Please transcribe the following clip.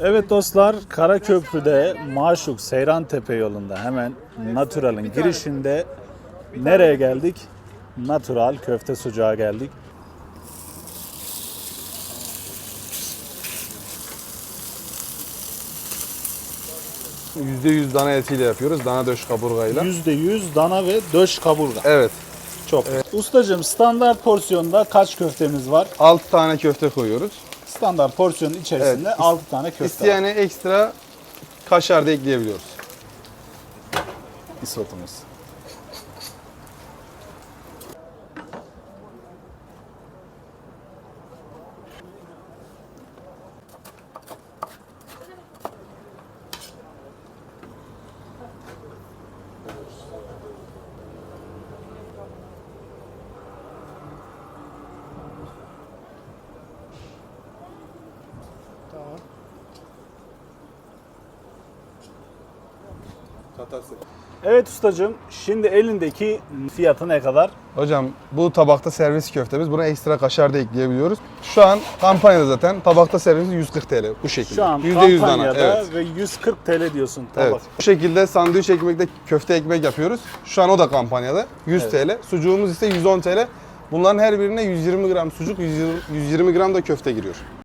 Evet dostlar Karaköprü'de Maşuk Seyran Tepe yolunda hemen Natural'ın girişinde nereye geldik? Natural köfte sucuğa geldik. %100 dana etiyle yapıyoruz. Dana döş kaburgayla. %100 dana ve döş kaburga. Evet. Çok. Ustacığım standart porsiyonda kaç köftemiz var? 6 tane köfte koyuyoruz. Standart porsiyonun içerisinde Evet, is- 6 tane köfte var. İsteyene ekstra kaşar da ekleyebiliyoruz. isotumuz. Evet ustacığım şimdi elindeki fiyatı ne kadar? Hocam bu tabakta servis köftemiz. Buna ekstra kaşar da ekleyebiliyoruz. Şu an kampanyada zaten tabakta servisi 140 TL bu şekilde. Şu an %100 dana, kampanyada Evet. ve 140 TL diyorsun tabak. Evet. Bu şekilde sandviç ekmekte köfte ekmek yapıyoruz. Şu an o da kampanyada. 100 TL. Sucuğumuz ise 110 TL. Bunların her birine 120 gram sucuk, 120 120 gram da köfte giriyor.